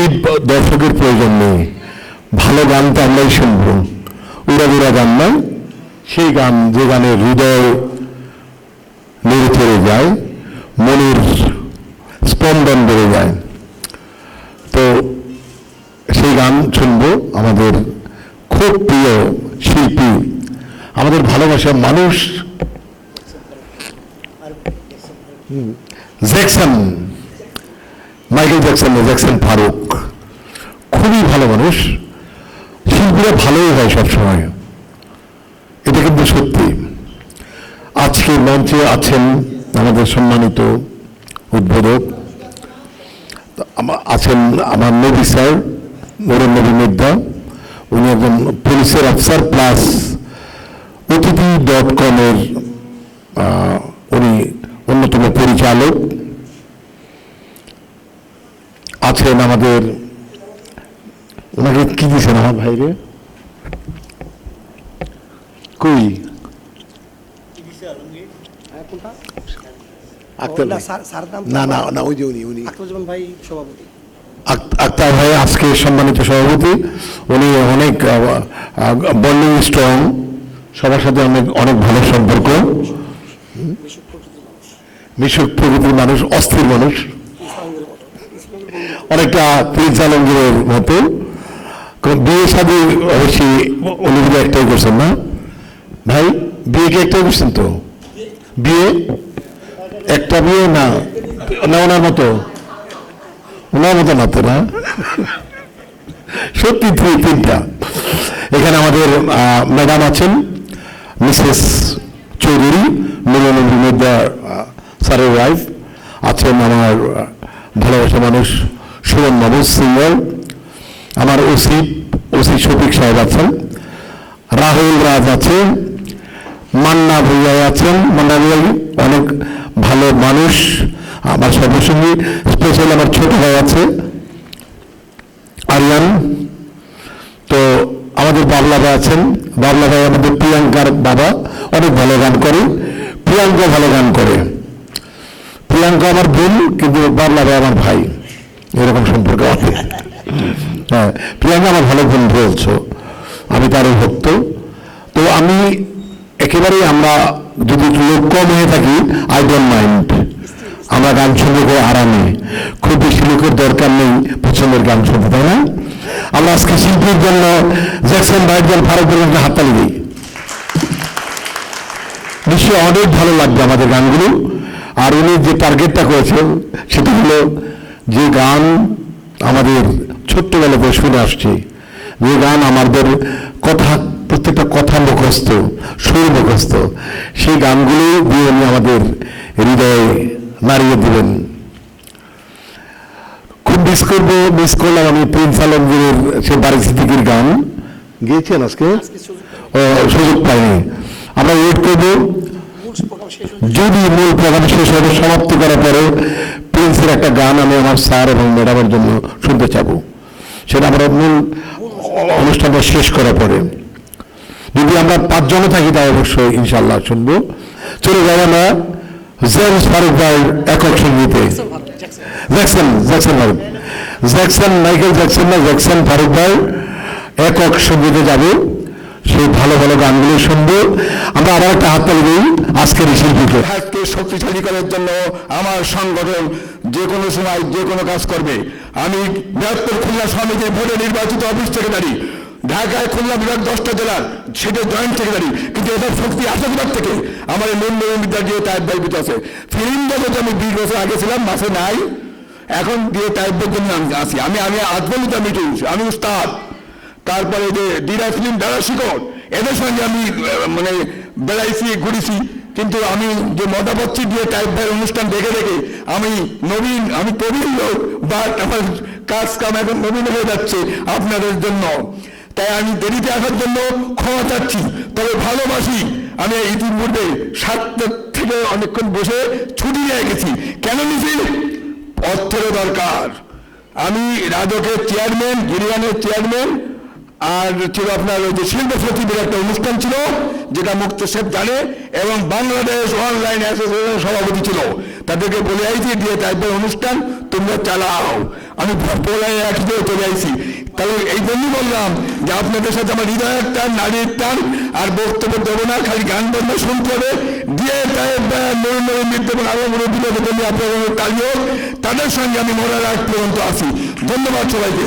বেশি দর্শকের প্রয়োজন নেই। ভালো গান তো আমরাই শুনব। উড়া উড়া গান নয় সেই গান যে গানের হৃদয় নেড়ে চড়ে যায়, মনের স্পন্দন বেড়ে যায়। তো সেই গান শুনব আমাদের খুব প্রিয় শিল্পী, আমাদের ভালোবাসার মানুষ Jackson Michael Jackson Jackson Faruk. খুবই ভালো মানুষ। শিল্পীরা ভালোই হয় সবসময়। এটা কিন্তু সত্যি। আজকে মঞ্চে আছেন আমাদের সম্মানিত উদ্বোধক। আছেন আমার নবী স্যার নুরুল নবী মির্জা উনি একজন পুলিশের অফিসার প্লাস অতিথি ডট কমের উনি অন্যতম পরিচালক। আছেন আমাদের ওনাকে কি দিয়েছেন আমার ভাইরে? কই? আক্তার না, ভাই। স্যার- স্যারের নাম না না না ওই যে উনি উনি। ভাই সভাপতি। আক্তার ভাই আজকে সম্মানিত সভাপতি। উনি অনেক বন্ডিং স্ট্রং। সবার সাথে অনেক অনেক ভালো সম্পর্ক। মিশুক প্রকৃতির মানুষ অস্থির মানুষ। অনেকটা প্রিন্স আলমগীরের মতো। বিয়ে শাদী অবশ্যই হয় একটাই করছেন না। ভাই, বিয়ে কি একটাই করছেন তো? বিয়ে? একটা বিয়ে না? ওনার মতো? ওনার মতো না তো না? সত্যি দুই তিনটা। এখানে আমাদের ম্যাডাম আছেন, মিসেস চৌধুরী মিলনবী মেদা স্যারের ওয়াইফ আছেন আমার মানুষ সুমন মাহবুব সিঙ্গল আমার ওসি ওসি শফিক সাহেব আছেন। রাহুল রাজ আছে মান্না ভুইয়া আছেন। মান্না ভুইয়া অনেক ভালো মানুষ। আমার সর্বসঙ্গী স্পেশাল আমার ছোট ভাই আছে, আরিয়ান। তো আমাদের বাবলা ভাই আছেন। বাবলা ভাই আমাদের প্রিয়াঙ্কার বাবা। অনেক ভালো গান করে। প্রিয়াঙ্কা ভালো গান করে। প্রিয়াঙ্কা আমার বোন, কিন্তু বাবলা ভাই আমার ভাই। এরকম সম্পর্ক আছে? হ্যাঁ প্রিয়াঙ্কা, আমার ভালো বোন বলছো। আমি তারই ভক্ত। তো আমি একেবারেই আমরা যদি লোক কম হয়ে থাকি আই ডোন্ট মাইন্ড আমরা গান শুনতে খুব আরামে খুব বেশি লোকের দরকার নেই পছন্দের গান শুনতে, তাই না? আমরা আজকে শিল্পীর জন্য জ্যাকসন ভাইয়ের জন্য ফারুক জন্য হাততালি দিই। নিশ্চয়ই অনেক ভালো লাগবে আমাদের গানগুলো। আর উনি যে টার্গেটটা করেছেন, সেটা হলো যে গান আমাদের ছোট্টবেলাতে শুনে আসছি যে গান আমাদের কথা প্রত্যেকটা কথা মুখস্থ সুর মুখস্থ সেই গানগুলো দিয়ে উনি আমাদের হৃদয়ে নাড়িয়ে দিলেন। খুব মিস করব মিস করলাম আমি প্রিন্স আলমগীরের সে বাড়ি সিদ্দিকির গান। গিয়েছেন আজকে? সুযোগ পাইনি। আমরা ওয়েট করব। যদি মূল প্রোগ্রাম শেষ হবে সমাপ্তি করার পরে প্রিন্সের একটা গান আমি আমার স্যার এবং ম্যাডামের জন্য শুনতে চাবো। সেটা আমরা মূল অনুষ্ঠানটা শেষ করার পরে। যদি আমরা পাঁচজনে থাকি তাই অবশ্যই ইনশাল্লাহ শুনব। চলে যাব আমরা জেমস ফারুক ভাইয়ের একক সঙ্গীতে। Jackson Jackson Faruk Jackson, Michael Jackson না জ্যাকসন ফারুক ভাই একক সঙ্গীতে যাব। সেই ভালো ভালো গানগুলো শুনব। আমরা আবার একটা হাততালি দিই আজকের শিল্পীকে। হাতকে শক্তিশালী করার জন্য আমার সংগঠন যে কোনো সময় যে কোনো কাজ করবে। আমি বৃহত্তর খুলনা সমিতির ভোটে নির্বাচিত অফিস সেক্রেটারি, ঢাকায় খুলনা বিভাগ দশটা জেলার, সেটা জয়েন্ট সেক্রেটারি। কিন্তু এসব শক্তি আসে কোথার থেকে? আমার মূল্যবান বিদ্যা দিয়ে টাইপ দায়িত্ব আছে। ফিল্ম জগতে আমি বিশ বছর আগে ছিলাম মাসে নাই। এখন দিয়ে টাইপের জন্য আমি আছি। আমি আমি আত্মমিতা মিটু আমি উস্তাদ। তারপরে যে দিরা ফিল্ম বেড়া শিকড়, এদের সঙ্গে আমি মানে বেড়াইছি, ঘুরেছি। কিন্তু আমি যে মতাপত্তি দিয়ে টাইপ ভাই অনুষ্ঠান দেখে দেখে আমি নবীন, আমি প্রবীণ লোক বাট আমার কাজ কাম এখন নবীন হয়ে যাচ্ছে আপনাদের জন্য। তাই আমি দেরিতে আসার জন্য ক্ষমা চাচ্ছি। তবে ভালোবাসি, আমি ইতিপূর্বে সাতটা থেকে অনেকক্ষণ বসে ছুটি নিয়ে গেছি। কেন নিছি অর্থের দরকার। আমি রাজকের চেয়ারম্যান গিরিয়ানের চেয়ারম্যান আর ছিল আপনার ওই যে শিল্প সচিবের একটা অনুষ্ঠান ছিল, যেটা মুক্ত সেব জানে, এবং বাংলাদেশ অনলাইন অ্যাসোসিয়েশনের সভাপতি ছিল। তাদেরকে বলে আইছি, দিয়ে তারপর অনুষ্ঠান তোমরা চালাও। আমি বলে একসাথে চলে আইছি। তাহলে এই জন্যই বললাম যে আপনাদের সাথে আমার হৃদয়ের টান নারীর টান আর বক্তব্য দেবো না, খালি গান বন্ধ শুনতে হবে। দিয়ে তাই নরম নরম নৃত্য এবং আরও মুরব্বীদের জন্য আপনাদের তালি হোক, তাদের সঙ্গে আমি মরার আগ পর্যন্ত আছি। ধন্যবাদ সবাইকে।